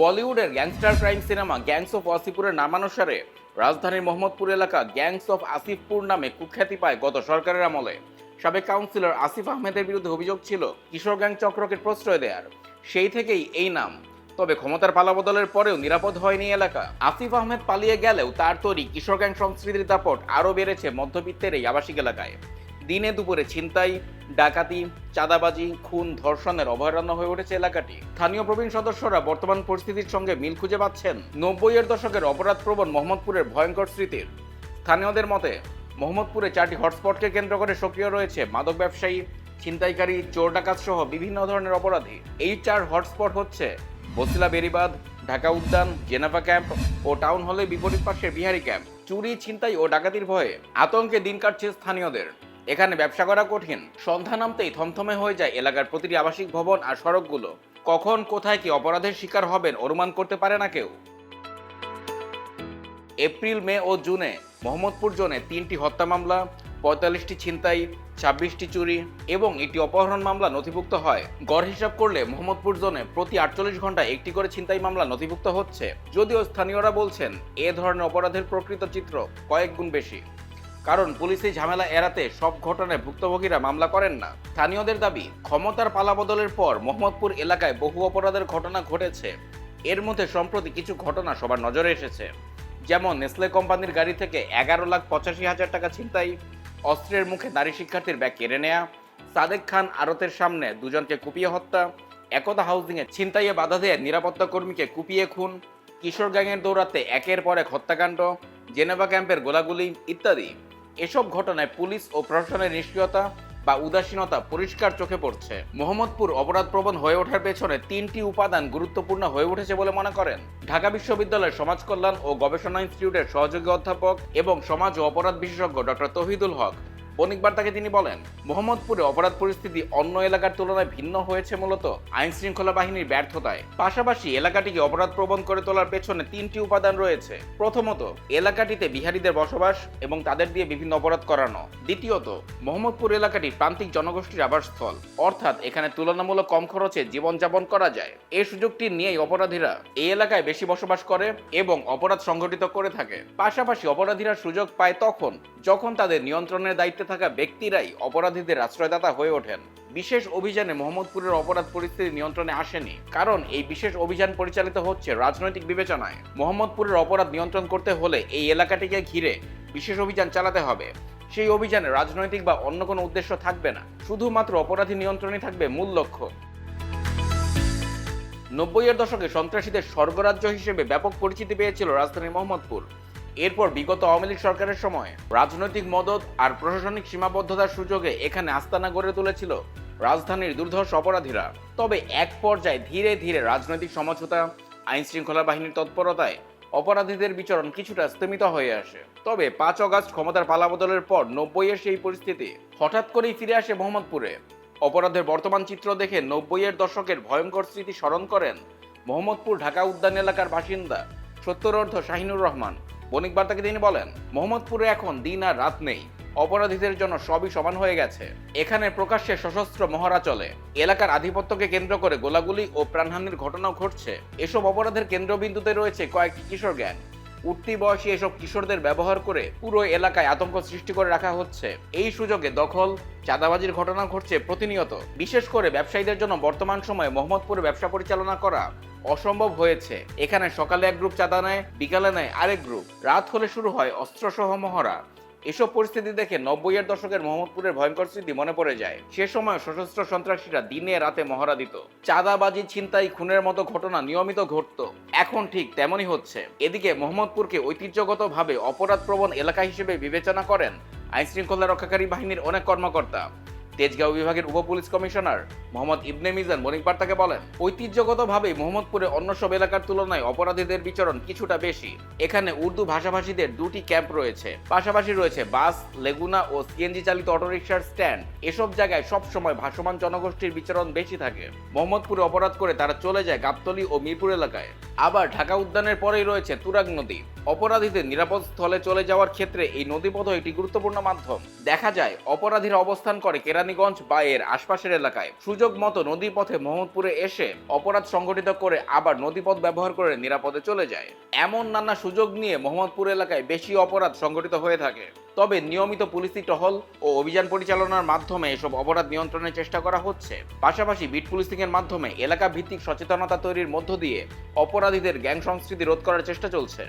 বলিউডের gangster crime cinema gangs of ওয়াসিপুরের নামানুসারে রাজধানীর মোহাম্মদপুর এলাকা গ্যাংস অফ আসিফপুর নামে কুখ্যাতি পায় গত সরকারের আমলে। সাবেক কাউন্সিলর আসিফ আহমেদের বিরুদ্ধে অভিযোগ ছিল কিশোর গ্যাং চক্রকে প্রশ্রয় দেওয়ার সেই থেকেই এই নাম। তবে ক্ষমতার পালাবদলের পরেও নিরাপদ হয়নি এলাকা। আসিফ আহমেদ পালিয়ে গেলেও তার তৈরি কিশোর গ্যাং সংস্কৃতির দাপট আরও বেড়েছে মধ্যবিত্তের এই আবাসিক এলাকায়। দিনে দুপুরে ছিনতাই, ডাকাতি, চাঁদাবাজি, খুন, ধর্ষণের অভয়ারণ্য হয়ে উঠেছে এলাকাটি। স্থানীয় প্রবীণ সদস্যরা বর্তমান পরিস্থিতির সঙ্গে মিল খুঁজে পাচ্ছেন। নব্বইয়ের দশকের অপরাধ প্রবণ মোহাম্মদপুরের ভয়ঙ্কর স্মৃতির। স্থানীয়দের মতে, মোহাম্মদপুরে চারটি হটস্পটকে কেন্দ্র করে সক্রিয় রয়েছে মাদক ব্যবসায়ী, ছিনতাইকারী, চোর ডাকাত সহ বিভিন্ন ধরনের অপরাধী। এই চার হটস্পট হচ্ছে বসিলা বেরিবাদ ঢাকা উদ্যান জেনাভা ক্যাম্প ও টাউন হলে বিপরীত পাশের বিহারি ক্যাম্প। চুরি, ছিনতাই ও ডাকাতির ভয়ে আতঙ্কে দিন কাটছে স্থানীয়দের। এখানে ব্যবসা করা কঠিন। সন্ধ্যা নামতেই থমথমে হয়ে যায় এলাকার প্রতিটি আবাসিক ভবন আর সড়কগুলো। কখন, কোথায় কি অপরাধের শিকার হবেন অনুমান করতে পারে না কেউ। এপ্রিল, মে ও জুনে মোহাম্মদপুর জোনে তিনটি হত্যা মামলা, পঁয়তাল্লিশটি ছিনতাই, ছাব্বিশটি চুরি এবং একটি অপহরণ মামলা নথিভুক্ত হয়। গড় হিসাব করলে মোহাম্মদপুর জোনে প্রতি আটচল্লিশ ঘন্টায় একটি করে ছিনতাই মামলা নথিভুক্ত হচ্ছে। যদিও স্থানীয়রা বলছেন, এ ধরনের অপরাধের প্রকৃত চিত্র কয়েক গুণ বেশি। কারণ পুলিশ এই ঝামেলা এড়াতে সব ঘটনায় ভুক্তভোগীরা মামলা করেন না। স্থানীয়দের দাবি, ক্ষমতার পালাবদলের পর মোহাম্মদপুর এলাকায় বহু অপরাধের ঘটনা ঘটেছে। এর মধ্যে সম্প্রতি কিছু ঘটনা সবার নজরে এসেছে। যেমন, নেসলে কোম্পানির গাড়ি থেকে এগারো লাখ পঁচাশি হাজার টাকা ছিনতাই, অস্ত্রের মুখে নারী শিক্ষার্থীর ব্যাগ কেড়ে নেয়া, সাদেক খান আড়তের সামনে দুজনকে কুপিয়ে হত্যা একতা হাউজিংয়ে ছিনতাইয়ে বাধা দেয় নিরাপত্তা কর্মীকে কুপিয়ে খুন, কিশোর গ্যাংয়ের দৌরাত্মে একের পর এক হত্যাকাণ্ড, জেনেভা ক্যাম্পের গোলাগুলি ইত্যাদি। এসব ঘটনায় পুলিশ ও প্রশাসনের নিষ্ক্রিয়তা বা উদাসীনতা পরিষ্কার চোখে পড়ছে। মোহাম্মদপুর অপরাধপ্রবণ হয়ে ওঠার পেছনে তিনটি উপাদান গুরুত্বপূর্ণ হয়ে উঠেছে বলে মনে করেন। ঢাকা বিশ্ববিদ্যালয়ের সমাজ কল্যাণ ও গবেষণা ইনস্টিটিউটের সহযোগী অধ্যাপক এবং সমাজ ও অপরাধ বিশেষজ্ঞ ডক্টর তহিদুল হক। বণিক বার্তাকে তিনি বলেন, মোহাম্মদপুরে অপরাধ পরিস্থিতি অন্য এলাকার তুলনায় ভিন্ন হয়েছে মূলত। আইন শৃঙ্খলা বাহিনীর ব্যর্থতায়। পাশাপাশি এলাকাটিকে অপরাধ প্রবণ করে তোলার পেছনে তিনটি উপাদান রয়েছে। প্রথমত, এলাকাটিতে বিহারীদের বসবাস এবং তাদের দিয়ে বিভিন্ন অপরাধ করানো। দ্বিতীয়ত, মোহাম্মদপুর এলাকাটি প্রান্তিক জনগোষ্ঠীর আবাসস্থল। অর্থাৎ, এখানে তুলনামূলক কম খরচে জীবনযাপন করা যায়। এই সুযোগটি নিয়েই অপরাধীরা এই এলাকায় বেশি বসবাস করে এবং অপরাধ সংগঠিত করে থাকে। পাশাপাশি অপরাধীরা সুযোগ পায় তখন, যখন তাদের নিয়ন্ত্রণের দায়িত্বে থাকা ব্যক্তিরাই অপরাধীদের আশ্রয়দাতা হয়ে ওঠেন। বিশেষ অভিযানে মোহাম্মদপুরের অপরাধ পরিস্থিতি নিয়ন্ত্রণে আসেনি। কারণ এই বিশেষ অভিযান পরিচালিত হচ্ছে রাজনৈতিক বিবেচনায়। মোহাম্মদপুরের অপরাধ নিয়ন্ত্রণ করতে হলে এই এলাকাটিকে ঘিরে বিশেষ অভিযান চালাতে হবে। সেই অভিযানে রাজনৈতিক বা অন্য কোনো উদ্দেশ্য থাকবে না। শুধুমাত্র অপরাধী নিয়ন্ত্রণই থাকবে মূল লক্ষ্য। নব্বইয়ের দশকে সন্ত্রাসীদের স্বর্গরাজ্য হিসেবে ব্যাপক পরিচিতি পেয়েছিল রাজধানী মোহাম্মদপুর। এরপর বিগত আওয়ামী লীগ সরকারের সময় রাজনৈতিক মদত আর প্রশাসনিক সীমাবদ্ধতার সুযোগে এখানে আস্তানা গড়ে তুলেছিল রাজধানীর দুর্ধর্ষ অপরাধীরা। তবে এক পর্যায়ে ধীরে ধীরে রাজনৈতিক সমঝোতা আইন শৃঙ্খলা বাহিনীর তৎপরতায় অপরাধীদের বিচরণ কিছুটা স্থমিত হয়ে আসে। তবে পাঁচ অগাস্ট ক্ষমতার পালাবদলের পর নব্বইয়ের সেই পরিস্থিতি হঠাৎ করেই ফিরে আসে মোহাম্মদপুরে। অপরাধের বর্তমান চিত্র দেখে নব্বইয়ের দশকের ভয়ঙ্কর স্মৃতি স্মরণ করেন মোহাম্মদপুর ঢাকা উদ্যান এলাকার বাসিন্দা সত্তরর্ধ শাহিনুর রহমান। বণিক বার্তাকে তিনি বলেন, মোহাম্মদপুরে এখন দিন আর রাত নেই। অপরাধীদের জন্য সবই সমান হয়ে গেছে। এখানে প্রকাশ্যে সশস্ত্র মহড়া চলে। এলাকার আধিপত্যকে কেন্দ্র করে গোলাগুলি ও প্রাণহানির ঘটনাও ঘটছে। এসব অপরাধের কেন্দ্রবিন্দুতে রয়েছে কয়েকটি কিশোর গ্যাং। উঠতি বয়সী এসব কিশোরদের ব্যবহার করে পুরো এলাকায় আতঙ্ক সৃষ্টি করে রাখা হচ্ছে। এই সুযোগে দখল, চাঁদাবাজির ঘটনা ঘটছে প্রতিনিয়ত। বিশেষ করে ব্যবসায়ীদের জন্য বর্তমান সময়ে মোহাম্মদপুরে ব্যবসা পরিচালনা করা অসম্ভব হয়েছে। এখানে সকালে এক গ্রুপ চাঁদা নেয়, বিকালে নেয় আরেক গ্রুপ। রাত হলে শুরু হয় অস্ত্রসহ মহড়া। এসব পরিস্থিতি দেখে নব্বইয়ের দশকের মোহাম্মদপুরের ভয়ঙ্কর স্মৃতি মনে পড়ে যায়। সে সময় সশস্ত্র সন্ত্রাসীরা দিনে রাতে মহড়া দিত। চাঁদাবাজি, ছিনতাই, খুনের মতো ঘটনা নিয়মিত ঘটত। এখন ঠিক তেমনই হচ্ছে। এদিকে মোহাম্মদপুরকে ঐতিহ্যগতভাবে অপরাধপ্রবণ এলাকা হিসেবে বিবেচনা করেন আইন শৃঙ্খলা রক্ষাকারী বাহিনীর অনেক কর্মকর্তা। তেজগাঁও বিভাগের উপ পুলিশ কমিশনার মোহাম্মদ ইবনে মিজান বণিক বার্তাকে বলেন, ঐতিহ্যগতভাবে মোহাম্মদপুরে অন্য সব এলাকার তুলনায় অপরাধীদের বিচরণ কিছুটা বেশি। এখানে উর্দু ভাষাভাষীদের দুটি ক্যাম্প রয়েছে। পাশাপাশি রয়েছে বাস, লেগুনা ও সিএনজি চালিত অটোরিকশার স্ট্যান্ড। এসব জায়গায় সব সময় ভাসমান জনগোষ্ঠীর বিচরণ বেশি থাকে। মোহাম্মদপুরে অপরাধ করে তারা চলে যায় গাবতলী ও মিরপুর এলাকায়। আবার ঢাকা উদ্যানের পরেই রয়েছে তুরাগ নদী। অপরাধীদের নিরাপদ স্থলে চলে যাওয়ার ক্ষেত্রে এই নদীপথ একটি গুরুত্বপূর্ণ মাধ্যম। দেখা যায়, অপরাধীরা অবস্থান করে কেরানীগঞ্জ বা এর আশপাশের এলাকায়। সুযোগ মতো নদীপথে মোহাম্মদপুরে এসে অপরাধ সংগঠিত করে আবার নদীপথ ব্যবহার করে নিরাপদে চলে যায়। এমন নানা সুযোগ নিয়ে মোহাম্মদপুর এলাকায় বেশি অপরাধ সংগঠিত হয়ে থাকে। তবে নিয়মিত পুলিশি টহল ও অভিযান পরিচালনার মাধ্যমে এসব অপরাধ নিয়ন্ত্রণের চেষ্টা করা হচ্ছে। পাশাপাশি বিট পুলিশিং এর মাধ্যমে এলাকা ভিত্তিক সচেতনতা তৈরির মধ্য দিয়ে অপরাধীদের গ্যাং সংস্কৃতি রোধ করার চেষ্টা চলছে।